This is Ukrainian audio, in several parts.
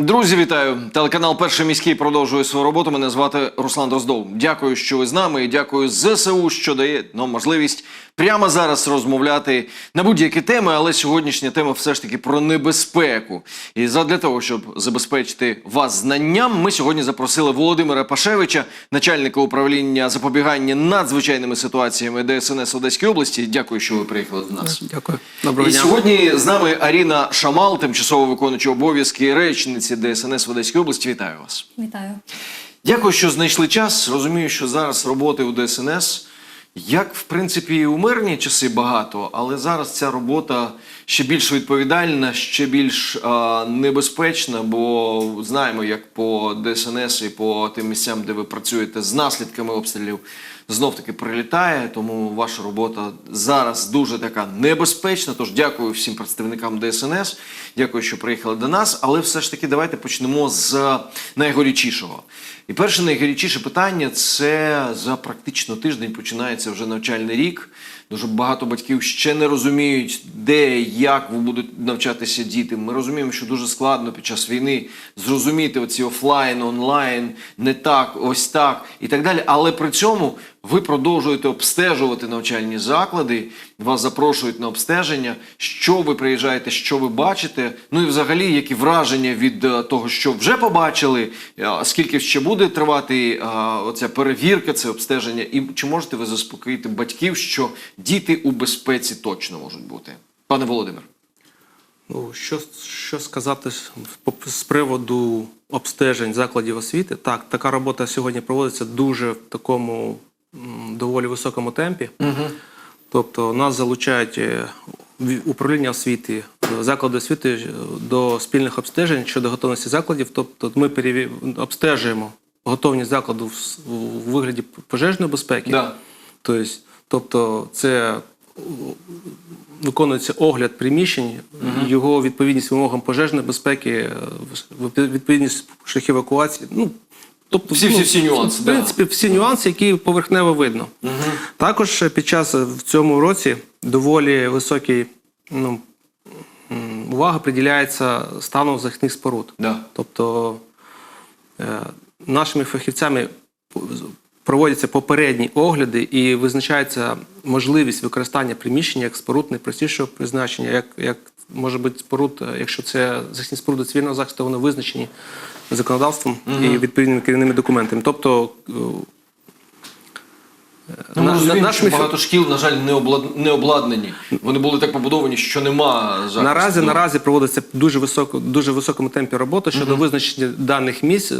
Друзі, вітаю! Телеканал Перший міський продовжує свою роботу. Мене звати Руслан Дроздов. Дякую, що ви з нами, і дякую ЗСУ, що дає нам можливість прямо зараз розмовляти на будь-які теми. Але сьогоднішня тема все ж таки про небезпеку. І задля того, щоб забезпечити вас знанням, ми сьогодні запросили Володимира Пашевича, начальника управління запобігання надзвичайними ситуаціями ДСНС Одеської області. Дякую, що ви приїхали до нас. Дякую. Доброго І сьогодні з нами Аріна Шамал, тимчасово виконуюча обов'язки речниці ДСНС в Одеській області. Вітаю вас. Вітаю. Дякую, що знайшли час. Розумію, що зараз роботи у ДСНС, як в принципі і у мирні часи багато, але зараз ця робота ще більш відповідальна, ще більш а, небезпечна, бо знаємо, як по ДСНС і по тим місцям, де ви працюєте з наслідками обстрілів, знов таки прилітає. Тому ваша робота зараз дуже така небезпечна. Тож дякую всім представникам ДСНС. Дякую, що приїхали до нас. Але все ж таки, давайте почнемо з найгорячішого. І перше найгарячіше питання це за практично тиждень починається вже навчальний рік. Дуже багато батьків ще не розуміють, де і як будуть навчатися діти. Ми розуміємо, що дуже складно під час війни зрозуміти оці офлайн, онлайн, не так, ось так і так далі. Але при цьому ви продовжуєте обстежувати навчальні заклади, вас запрошують на обстеження. Що ви приїжджаєте, що ви бачите? Ну і взагалі, які враження від е, того, що вже побачили, е, скільки ще буде тривати е, оця перевірка, це обстеження, і чи можете ви заспокоїти батьків, що діти у безпеці точно можуть бути? Пане Володимир. Ну, що, що сказати з- приводу обстежень закладів освіти? Так, така робота сьогодні проводиться дуже в такому доволі високому темпі. Тобто нас залучають е, управління освіти, е, заклади освіти е, до спільних обстежень щодо готовності закладів. Тобто ми переві... обстежуємо готовність закладу в, у вигляді пожежної безпеки. Да. Тобто, тобто це виконується огляд приміщень, його відповідність вимогам пожежної безпеки, відповідність шляхів евакуації. Ну, тобто, Всі- всі- всі нюанси, В да. принципі, всі нюанси, які поверхнево видно. Також під час е, в цьому році доволі високий ну, увага приділяється стану захисних споруд. Да. Тобто е, нашими фахівцями проводяться попередні огляди і визначається можливість використання приміщення як споруд найпростішого призначення, як, як може бути споруд, е, якщо це захисні споруди цивільного захисту, вони визначені законодавством і відповідними керівними документами. Тобто е, Ну, ми на- розуміємо, на- що нашими багато шкіл, на жаль, не, облад... не обладнані. Вони були так побудовані, що нема захисту. Наразі наразі проводиться дуже високо, дуже високому темпі робота щодо визначення даних місць, е,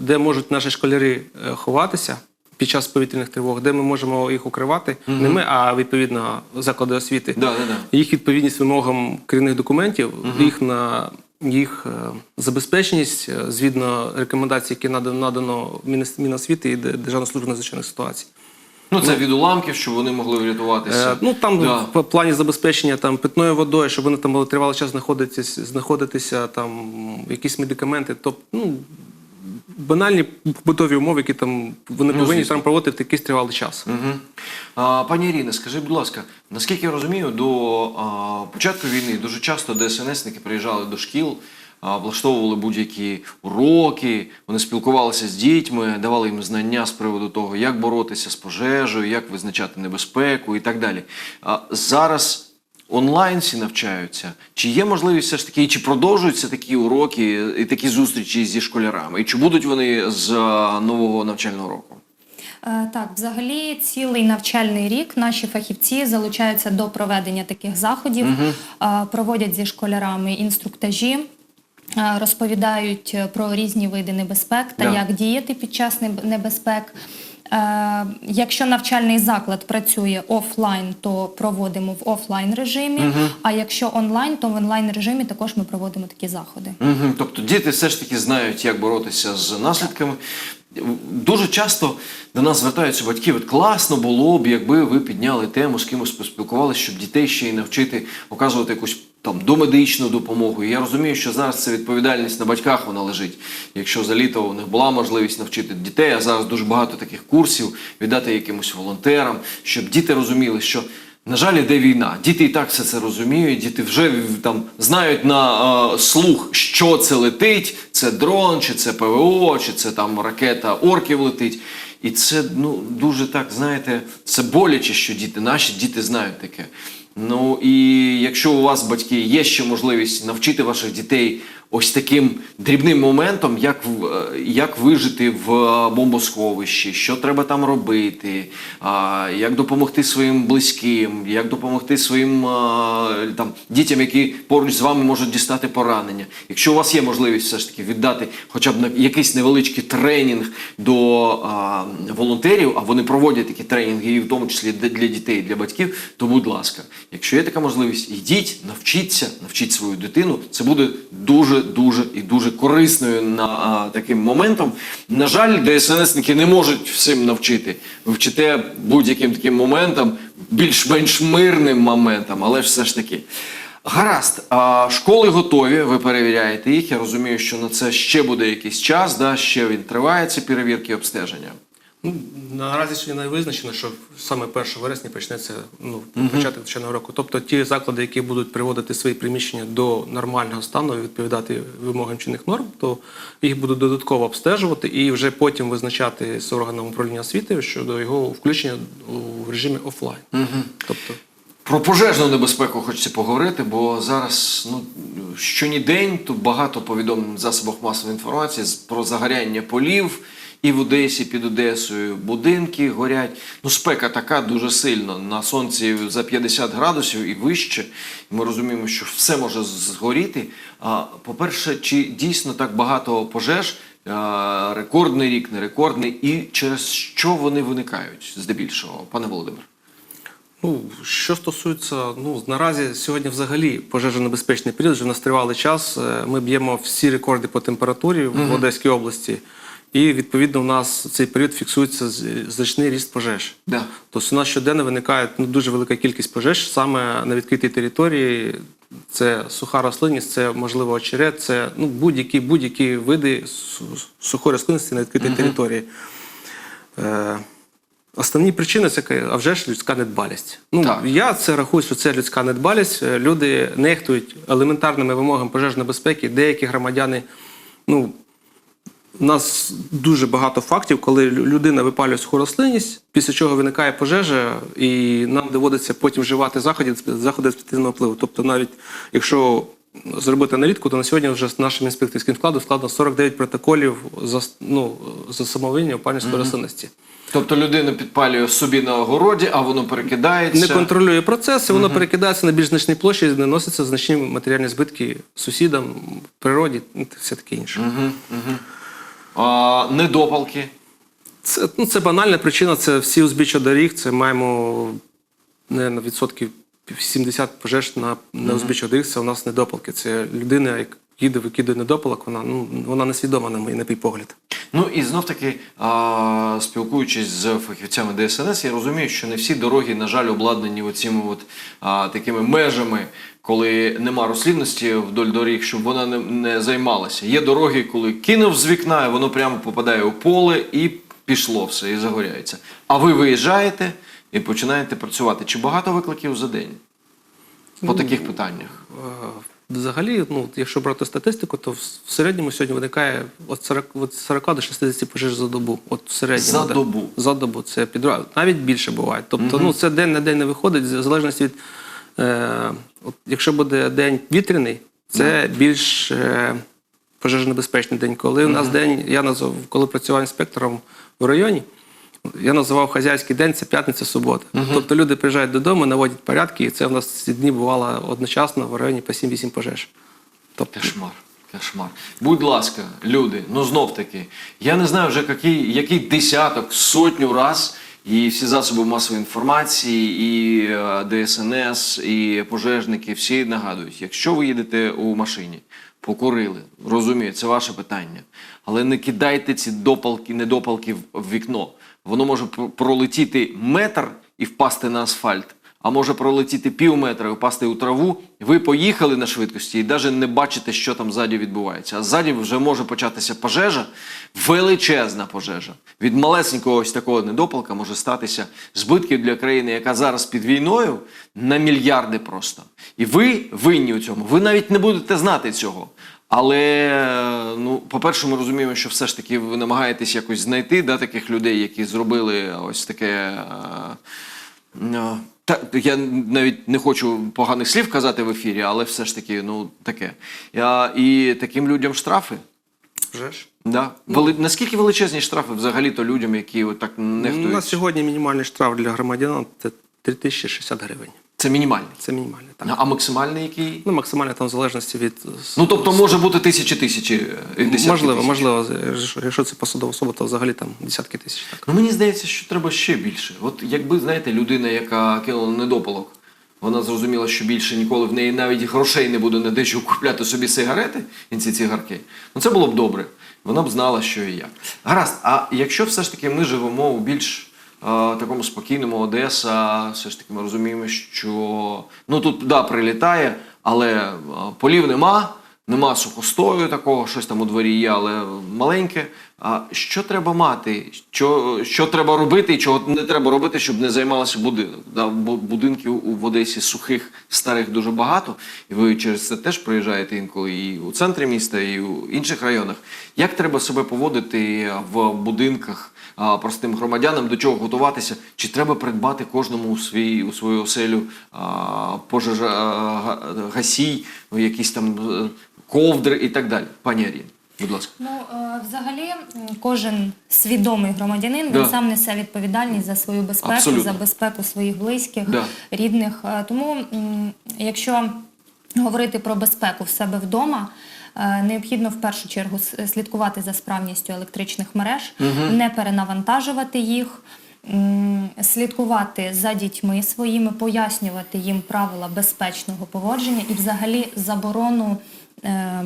де можуть наші школяри е, ховатися під час повітряних тривог, де ми можемо їх укривати. Не ми, а відповідно заклади освіти. Да, да, да. Їх відповідність вимогам керівних документів, їх на їх е, забезпеченість е, згідно рекомендацій, які надано, Міносвіти і Де- Державна служба надзвичайних ситуацій. Ну, це від уламків, щоб вони могли врятуватися. Е, ну там Да. в плані забезпечення там питною водою, щоб вони там були тривалий час знаходитися, знаходитися там якісь медикаменти, тобто ну банальні побутові умови, які там вони повинні Ну, звісно. там проводити в якийсь тривалий час. Мгм. А, пані Ірина, скажіть, будь ласка, наскільки я розумію, до а, початку війни дуже часто ДСНСники приїжджали до шкіл, а, влаштовували будь-які уроки, вони спілкувалися з дітьми, давали їм знання з приводу того, як боротися з пожежею, як визначати небезпеку і так далі. А зараз онлайн всі навчаються. Чи є можливість все ж таки, чи продовжуються такі уроки і такі зустрічі зі школярами? І чи будуть вони з нового навчального року? Е, Так, взагалі, цілий навчальний рік наші фахівці залучаються до проведення таких заходів, е, проводять зі школярами інструктажі. е, Розповідають е, про різні види небезпек та Да. як діяти під час неб- небезпек. Е, Якщо навчальний заклад працює офлайн, то проводимо в офлайн режимі. А якщо онлайн, то в онлайн режимі також ми проводимо такі заходи. Мгм. Тобто діти все ж таки знають, як боротися з наслідками. Дуже часто до нас звертаються батьки, от класно було б, якби ви підняли тему, з кимось поспілкувалися, щоб дітей ще й навчити оказувати якусь там домедичну допомогу. Я розумію, що зараз це відповідальність на батьках вона лежить. Якщо за літо у них була можливість навчити дітей, а зараз дуже багато таких курсів віддати якимось волонтерам, щоб діти розуміли, що На жаль, іде війна. Діти і так все це розуміють. Діти вже там знають на е, слух, що це летить. Це дрон, чи це ПВО, чи це там ракета орків летить. І це ну дуже так, знаєте, це боляче, що діти, наші діти знають таке. Ну і якщо у вас, батьки, є ще можливість навчити ваших дітей ось таким дрібним моментом, як, е, як вижити в е, бомбосховищі, що треба там робити, як допомогти своїм близьким, як допомогти своїм там, дітям, які поруч з вами можуть дістати поранення. Якщо у вас є можливість все ж таки віддати хоча б на якийсь невеличкий тренінг до волонтерів, а вони проводять такі тренінги, і в тому числі для дітей, для батьків, то будь ласка, якщо є така можливість, йдіть, навчіться, навчіть свою дитину. Це буде дуже, дуже і дуже корисною на а, таким моментом. На жаль, ДСНСники не можуть всім навчити. Ви вчите будь-яким таким моментом, більш-менш мирним моментом, але ж все ж таки. Гаразд, а школи готові, ви перевіряєте їх. Я розумію, що на це ще буде якийсь час, да, ще він триває ці перевірки обстеження. Ну, наразі сьогодні не визначено, що саме 1 вересня почнеться ну, початок навчального року. Тобто ті заклади, які будуть приводити свої приміщення до нормального стану і відповідати вимогам чинних норм, то їх будуть додатково обстежувати і вже потім визначати з органом управління освіти щодо його включення у режимі офлайн. Тобто, Про пожежну небезпеку хочеться поговорити, бо зараз ну, щоні день тут багато повідомлень в засобах масової інформації про загоряння полів і в Одесі під Одесою будинки горять. Ну, спека така дуже сильно. На сонці за 50 градусів і вище. Ми розуміємо, що все може згоріти. А, по-перше, чи дійсно так багато пожеж? а, Рекордний рік, не рекордний, і через що вони виникають здебільшого, пане Володимир? Ну, що стосується, ну наразі сьогодні взагалі пожежонебезпечний період, вже в нас тривалий час. Е, Ми б'ємо всі рекорди по температурі в Одеській області, і відповідно у нас в цей період фіксується значний ріст пожеж. Да. Тобто у нас щоденно виникає ну, дуже велика кількість пожеж саме на відкритій території. Це суха рослинність, це можливо очерет, це ну, будь-які будь-які види сухої рослинності на відкритій території. Е, Основні причини це а вже ж людська недбалість. Ну Так. я це рахую, що це людська недбалість. Люди нехтують елементарними вимогами пожежної безпеки. Деякі громадяни, ну у нас дуже багато фактів, коли людина випалює суху рослинність, після чого виникає пожежа, і нам доводиться потім вживати заходи, заходи спеціального впливу. Тобто, навіть якщо зробити аналітику, то на сьогодні вже з нашим інспекторським складом складно 49 протоколів за ну, за самовиння опалення сухої рослинності. Тобто людина підпалює собі на огороді, а воно перекидається. Не контролює процес, і воно перекидається на більш значні площі, і наносяться значні матеріальні збитки сусідам, природі, ну, та все таке інше. А, недопалки. Це, ну, це банальна причина, це всі узбіччя доріг, це маємо не на відсотків 70 пожеж на, на узбіччя доріг, це у нас недопалки. Це людина, як їде, викидає недопалок, вона, ну, вона несвідома на мій, на мій погляд. Ну і знов таки, а, спілкуючись з фахівцями ДСНС, я розумію, що не всі дороги, на жаль, обладнані оціми от, а, такими межами, коли нема рослинності вдоль доріг, щоб вона не, не займалася. Є дороги, коли кинув з вікна, і воно прямо попадає у поле і пішло все, і загоряється. А ви виїжджаєте і починаєте працювати. Чи багато викликів за день по таких питаннях? Взагалі, ну, якщо брати статистику, то в середньому сьогодні виникає від 40, від 40 до 60 пожеж за добу. От в середньому, За да. добу? За добу. Це підра... навіть більше буває. Тобто, ну, це день на день не виходить, в залежності від. Е, от, якщо буде день вітряний, це більш е, пожежонебезпечний день. Коли у нас день, я назвав, коли працював інспектором в районі, я називав хазяйський день, це п'ятниця, субота. Тобто люди приїжджають додому, наводять порядки, і це в нас ці дні бувало одночасно в районі по 7-8 пожеж. Тобто, Кошмар. Кошмар. Будь ласка, люди, ну знов таки, я не знаю вже який, який десяток, сотню раз, і всі засоби масової інформації, і е, ДСНС, і пожежники, всі нагадують, якщо ви їдете у машині, покурили, розумію, це ваше питання. Але не кидайте ці допалки, недопалки в вікно. Воно може пролетіти метр і впасти на асфальт. а може пролетіти пів метра і впасти у траву. Ви поїхали на швидкості і навіть не бачите, що там ззаді відбувається. А ззаді вже може початися пожежа, величезна пожежа. Від малесенького ось такого недопалка може статися збитків для країни, яка зараз під війною, на мільярди просто. І ви винні у цьому. Ви навіть не будете знати цього. Але ну, по-перше, ми розуміємо, що все ж таки ви намагаєтесь якось знайти да, таких людей, які зробили ось таке. е, е, Та, я навіть не хочу поганих слів казати в ефірі, але все ж таки, ну таке. Я, і таким людям штрафи. Вже ж. Да. Вели... Наскільки величезні штрафи взагалі-то людям, які от так нехтують? на сьогодні мінімальний штраф для громадян це 3060 гривень. Це мінімальний. Це мінімальний. Так. А максимальний який? Ну, максимально там в залежності від Ну тобто може бути тисячі тисячі. е, десятки можливо, тисяч. можливо, якщо- якщо це посадова особа, то взагалі там десятки тисяч. Так. Ну мені здається, що треба ще більше. От якби знаєте, людина, яка кинула недопалок, вона зрозуміла, що більше ніколи в неї навіть грошей не буде на те, щоб купляти собі сигарети і ці цигарки. Ну це було б добре. Вона б знала, що і як. Гаразд, а якщо все ж таки ми живемо у більш е, такому спокійному Одеса, все ж таки ми розуміємо, що ну тут да, прилітає, але полів нема. Нема сухостою такого, щось там у дворі є, але маленьке. А що треба мати? Що, що треба робити і чого не треба робити, щоб не займалося будинок? Да, бу- будинків в Одесі сухих, старих дуже багато. І ви через це теж приїжджаєте інколи і у центрі міста, і у інших районах. Як треба себе поводити в будинках а, простим громадянам, до чого готуватися? Чи треба придбати кожному у, свій, у свою оселю а, пожежа, а, гасій, якісь там е, ковдри і так далі? Пані Аріні, будь ласка. Ну, е, взагалі, кожен свідомий громадянин Да. він сам несе відповідальність за свою безпеку, Абсолютно. за безпеку своїх близьких, Да. рідних. Е, Тому, якщо говорити про безпеку в себе вдома, необхідно в першу чергу слідкувати за справністю електричних мереж, не перенавантажувати їх. Слідкувати за дітьми своїми, пояснювати їм правила безпечного поводження і взагалі заборону е,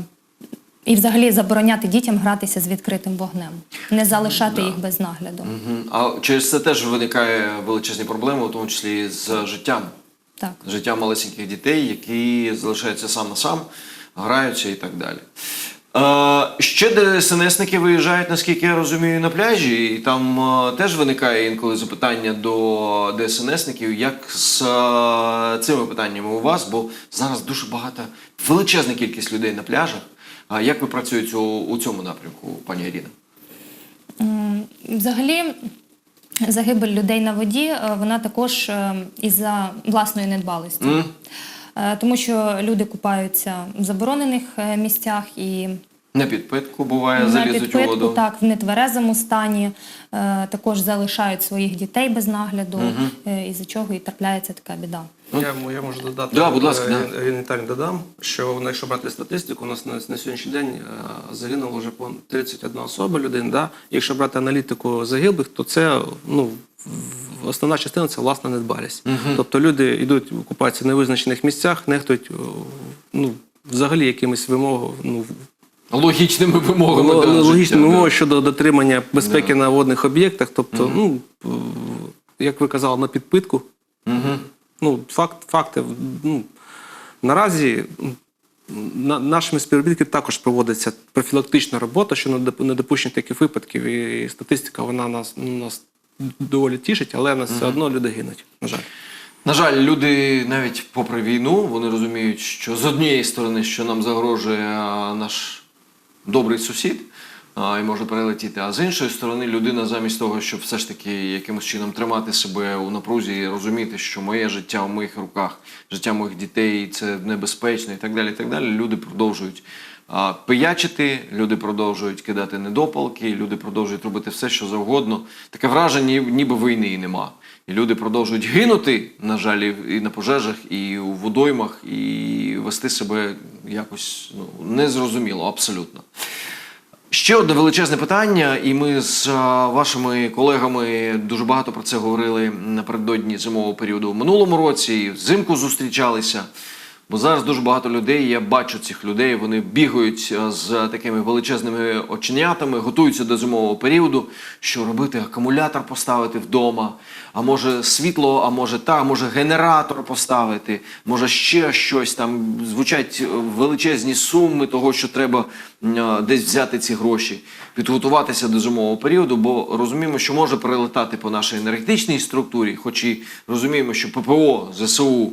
і взагалі забороняти дітям гратися з відкритим вогнем, не залишати їх без нагляду. Мгм. А через це теж виникає величезні проблеми, у тому числі з життям. Так. Життя малесеньких дітей, які залишаються сам на сам, граються і так далі. Е, ще ДСНСники виїжджають, наскільки я розумію, на пляжі, і там е, теж виникає інколи запитання до ДСНСників, як з е, цими питаннями у вас, бо зараз дуже багато, величезна кількість людей на пляжах. А як ви працюєте у, у цьому напрямку, пані Аріна? Взагалі, загибель людей на воді е, вона також е, із-за власної недбалості. М? Е, Тому що люди купаються в заборонених е, місцях і На підпитку буває, на залізуть у воду. так, в нетверезому стані, е, також залишають своїх дітей без нагляду, е, із-за чого і трапляється така біда. Я, м- я можу додати. Да, будь ласка, е, да. Віталіївна, додам, що ну, якщо брати статистику, у нас на, на сьогоднішній день е, загинуло вже понад 31 особа людей. Да? Якщо брати аналітику загиблих, то це ну, в- основна частина це власна недбалість. Тобто люди йдуть купатися в невизначених місцях, нехтують ну, взагалі якимись вимогами. Ну, Логічними вимогами. Ло- да, вимоги да. щодо дотримання безпеки на водних об'єктах. Тобто, ну, е, як ви казали, на підпитку. Ну, факт, факти. Ну, наразі на, нашими співробітниками також проводиться профілактична робота щодо недоп- недопущення таких випадків. І статистика вона нас, ну, нас доволі тішить, але нас все одно люди гинуть. На жаль. На жаль, люди навіть попри війну, вони розуміють, що з однієї сторони, що нам загрожує наш добрий сусід і може перелетіти, а з іншої сторони, людина замість того, щоб все ж таки якимось чином тримати себе у напрузі і розуміти, що моє життя в моїх руках, життя моїх дітей це небезпечно і так далі. І так далі. Люди продовжують пиячити, люди продовжують кидати недопалки, люди продовжують робити все, що завгодно. Таке враження, ніби війни і нема. І люди продовжують гинути, на жаль, і на пожежах, і у водоймах, і вести себе якось ну, незрозуміло, абсолютно. Ще одне величезне питання, і ми з вашими колегами дуже багато про це говорили напередодні зимового періоду в минулому році. і Взимку зустрічалися. Бо зараз дуже багато людей, я бачу цих людей, вони бігають е, з такими величезними оченятами, готуються до зимового періоду, що робити? Акумулятор поставити вдома, а може світло, а може та, а може генератор поставити, може ще щось там. Звучать е, величезні суми того, що треба е, десь взяти ці гроші, підготуватися до зимового періоду, бо розуміємо, що може прилетати по нашій енергетичній структурі, хоч і розуміємо, що ППО ЗСУ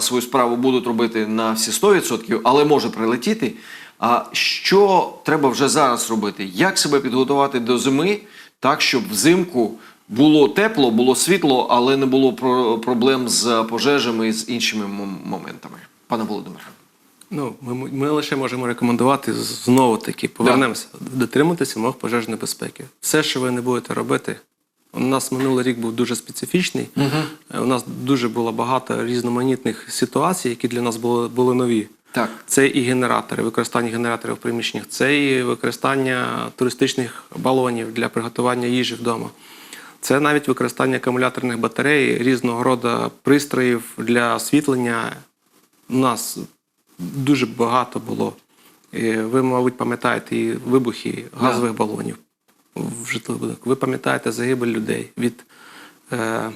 свою справу будуть робити на всі 100%, але може прилетіти. А що треба вже зараз робити? Як себе підготувати до зими, так щоб взимку було тепло, було світло, але не було про- проблем з пожежами і з іншими моментами? Пане Володимире. Ну, ми, ми лише можемо рекомендувати знову таки повернемося, дотримуватися вимог пожежної безпеки. Все, що ви не будете робити. У нас минулий рік був дуже специфічний. Е, У нас дуже було багато різноманітних ситуацій, які для нас були, були нові. Так. Це і генератори, використання генераторів в приміщеннях, це і використання туристичних балонів для приготування їжі вдома. Це навіть використання акумуляторних батарей, різного роду пристроїв для освітлення. У нас дуже багато було. Е, Ви, мабуть, пам'ятаєте і вибухи газових балонів в житлових будинках. Ви пам'ятаєте загибель людей від е,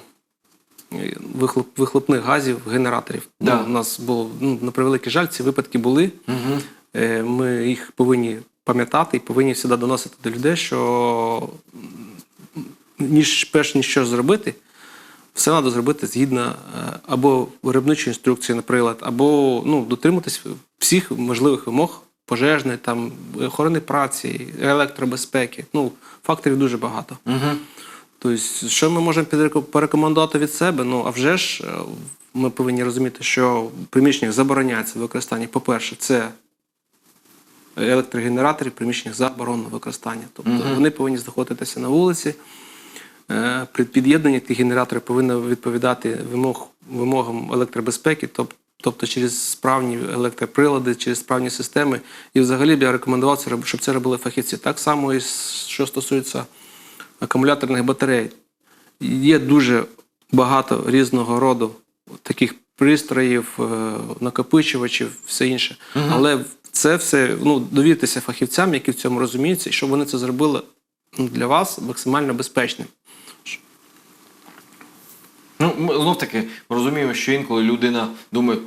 вихлоп, вихлопних газів, генераторів. Да. Ну, у нас було ну, на превеликий жаль, ці випадки були. Е, Ми їх повинні пам'ятати і повинні завжди доносити до людей, що ніж перш ніж що зробити, все треба зробити згідно е, або виробничої інструкції, наприклад, або ну, дотримуватись всіх можливих вимог пожежної, там, охорони праці, електробезпеки. Ну, факторів дуже багато. Угу. Тобто, що ми можемо порекомендувати від себе? Ну, а вже ж е, ми повинні розуміти, що в приміщеннях забороняється використання. По-перше, це електрогенераторів приміщеннях заборонено використання. Тобто вони повинні знаходитися на вулиці. Е, При під'єднанні ті генератори повинні відповідати вимог, вимогам електробезпеки, тоб- тобто через справні електроприлади, через справні системи. І взагалі б я рекомендував, щоб це робили фахівці. Так само, і що стосується акумуляторних батарей. Є дуже багато різного роду таких пристроїв, е, накопичувачів, все інше. Але це все ну, довіртеся фахівцям, які в цьому розуміються, і щоб вони це зробили для вас максимально безпечним. Ну, ми знов таки розуміємо, що інколи людина думає,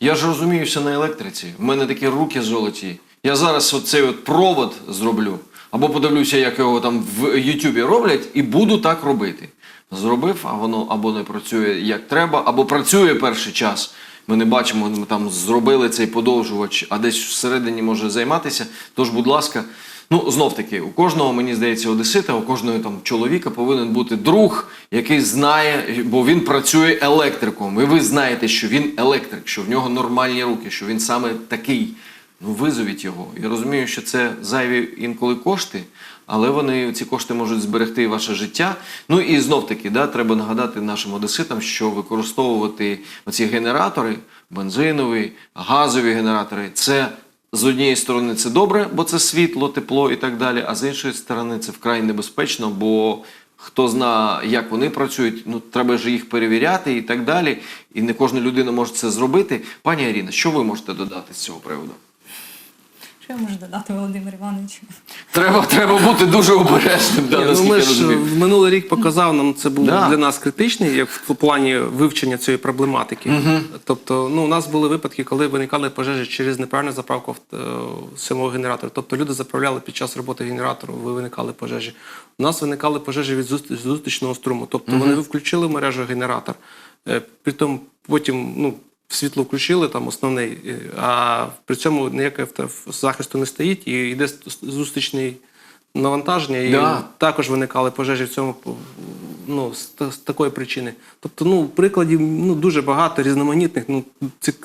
я ж розуміюся на електриці, в мене такі руки золоті. Я зараз оцей от провод зроблю, або подивлюся, як його там в Ютубі роблять, і буду так робити. Зробив, а воно або не працює як треба, або працює перший час. Ми не бачимо, ми там зробили цей подовжувач, а десь всередині може займатися. Тож, будь ласка, ну знов таки, у кожного, мені здається, одесита, у кожного там чоловіка повинен бути друг, який знає, бо він працює електриком. І ви знаєте, що він електрик, що в нього нормальні руки, що він саме такий. Ну, визовіть його. Я розумію, що це зайві інколи кошти, але вони ці кошти можуть зберегти ваше життя. Ну і знов таки, да, треба нагадати нашим одеситам, що використовувати оці генератори, бензинові, газові генератори, це з однієї сторони це добре, бо це світло, тепло і так далі. А з іншої сторони, це вкрай небезпечно, бо хто зна, як вони працюють, ну треба ж їх перевіряти і так далі. І не кожна людина може це зробити. Пані Аріна, що ви можете додати з цього приводу? Що я можу додати, Володимир Іванович? Треба, треба бути дуже обережним. Да, ну, ми ж минулий рік показав нам це був Да. для нас критичний як в плані вивчення цієї проблематики. Тобто, ну у нас були випадки, коли виникали пожежі через неправильну заправку е, самого генератора. Тобто люди заправляли під час роботи генератору, ви- виникали пожежі. У нас виникали пожежі від зустрічного струму. Тобто вони включили в мережу генератор, е, притом потім ну. Світло включили там основний, е, а при цьому ніякого захисту не стоїть, і йде зустрічний навантаження, і Да. також виникали пожежі в цьому ну, з, з такої причини. Тобто, ну, прикладів ну, дуже багато, різноманітних. Ну,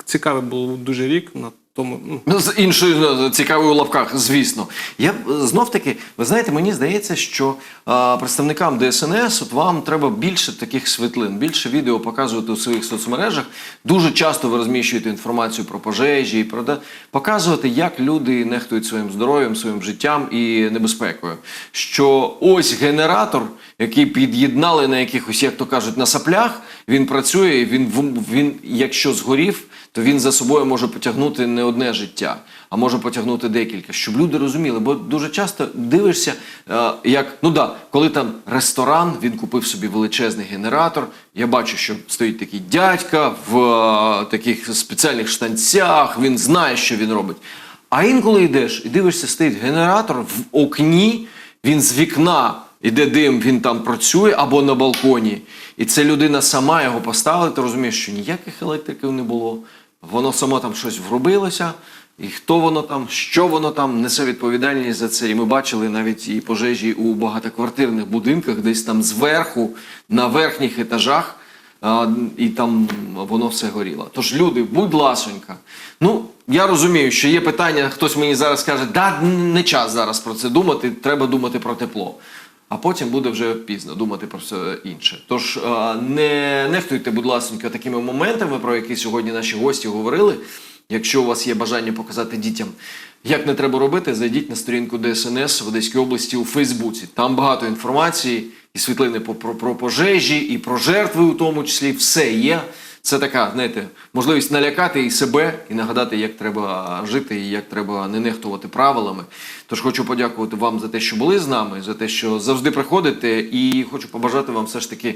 цікавий був дуже рік тому. Ну, Ну, з іншою ну, цікавою у лапках, звісно. Я знов таки, ви знаєте, мені здається, що а, представникам ДСНС от вам треба більше таких світлин, більше відео показувати у своїх соцмережах. Дуже часто ви розміщуєте інформацію про пожежі, і про де показувати, як люди нехтують своїм здоров'ям, своїм життям і небезпекою. Що ось генератор, який під'єднали на якихось, як то кажуть, на саплях, він працює, він, він якщо згорів, то він за собою може потягнути не одне життя, а може потягнути декілька, щоб люди розуміли. Бо дуже часто дивишся, е, як ну да, коли там ресторан, він купив собі величезний генератор. Я бачу, що стоїть такий дядька в е, таких спеціальних штанцях, він знає, що він робить. А інколи йдеш і дивишся, стоїть генератор в окні, він з вікна іде дим, він там працює або на балконі. І це людина сама його поставила, ти розумієш, що ніяких електриків не було. Воно само там щось вробилося, і хто воно там, що воно там несе відповідальність за це. І ми бачили навіть і пожежі у багатоквартирних будинках, десь там зверху, на верхніх етажах. І там воно все горіло. Тож, люди, будь ласонька. Ну, я розумію, що є питання, хтось мені зараз каже, да, не час зараз про це думати, треба думати про тепло. А потім буде вже пізно думати про все інше. Тож не нехтуйте, будь ласонька, такими моментами, про які сьогодні наші гості говорили. Якщо у вас є бажання показати дітям, як не треба робити, зайдіть на сторінку ДСНС в Одеській області у Фейсбуці. Там багато інформації, і світлини по- про, про пожежі, і про жертви, у тому числі, все є. Це така, знаєте, можливість налякати і себе, і нагадати, як треба жити, і як треба не нехтувати правилами. Тож хочу подякувати вам за те, що були з нами, за те, що завжди приходите, і хочу побажати вам все ж таки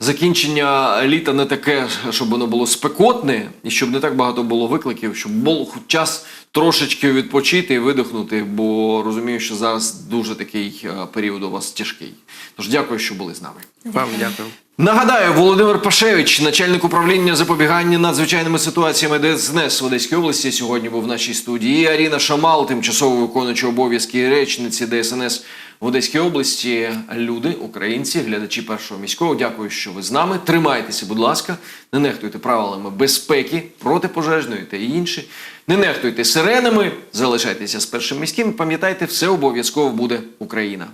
закінчення літа не таке, щоб воно було спекотне, і щоб не так багато було викликів, щоб було час трошечки відпочити і видихнути, бо розумію, що зараз дуже такий е, період у вас тяжкий. Тож дякую, що були з нами. Вам дякую. Нагадаю, Володимир Пашевич, начальник управління запобігання надзвичайними ситуаціями ДСНС в Одеській області, сьогодні був в нашій студії. І Аріна Шамал, тимчасово виконуюча обов'язки речниці ДСНС в Одеській області. Люди, українці, глядачі першого міського. Дякую, що ви з нами. Тримайтеся, будь ласка, не нехтуйте правилами безпеки, протипожежної та інші. Не нехтуйте сиренами, залишайтеся з першим міським. Пам'ятайте, все обов'язково буде Україна.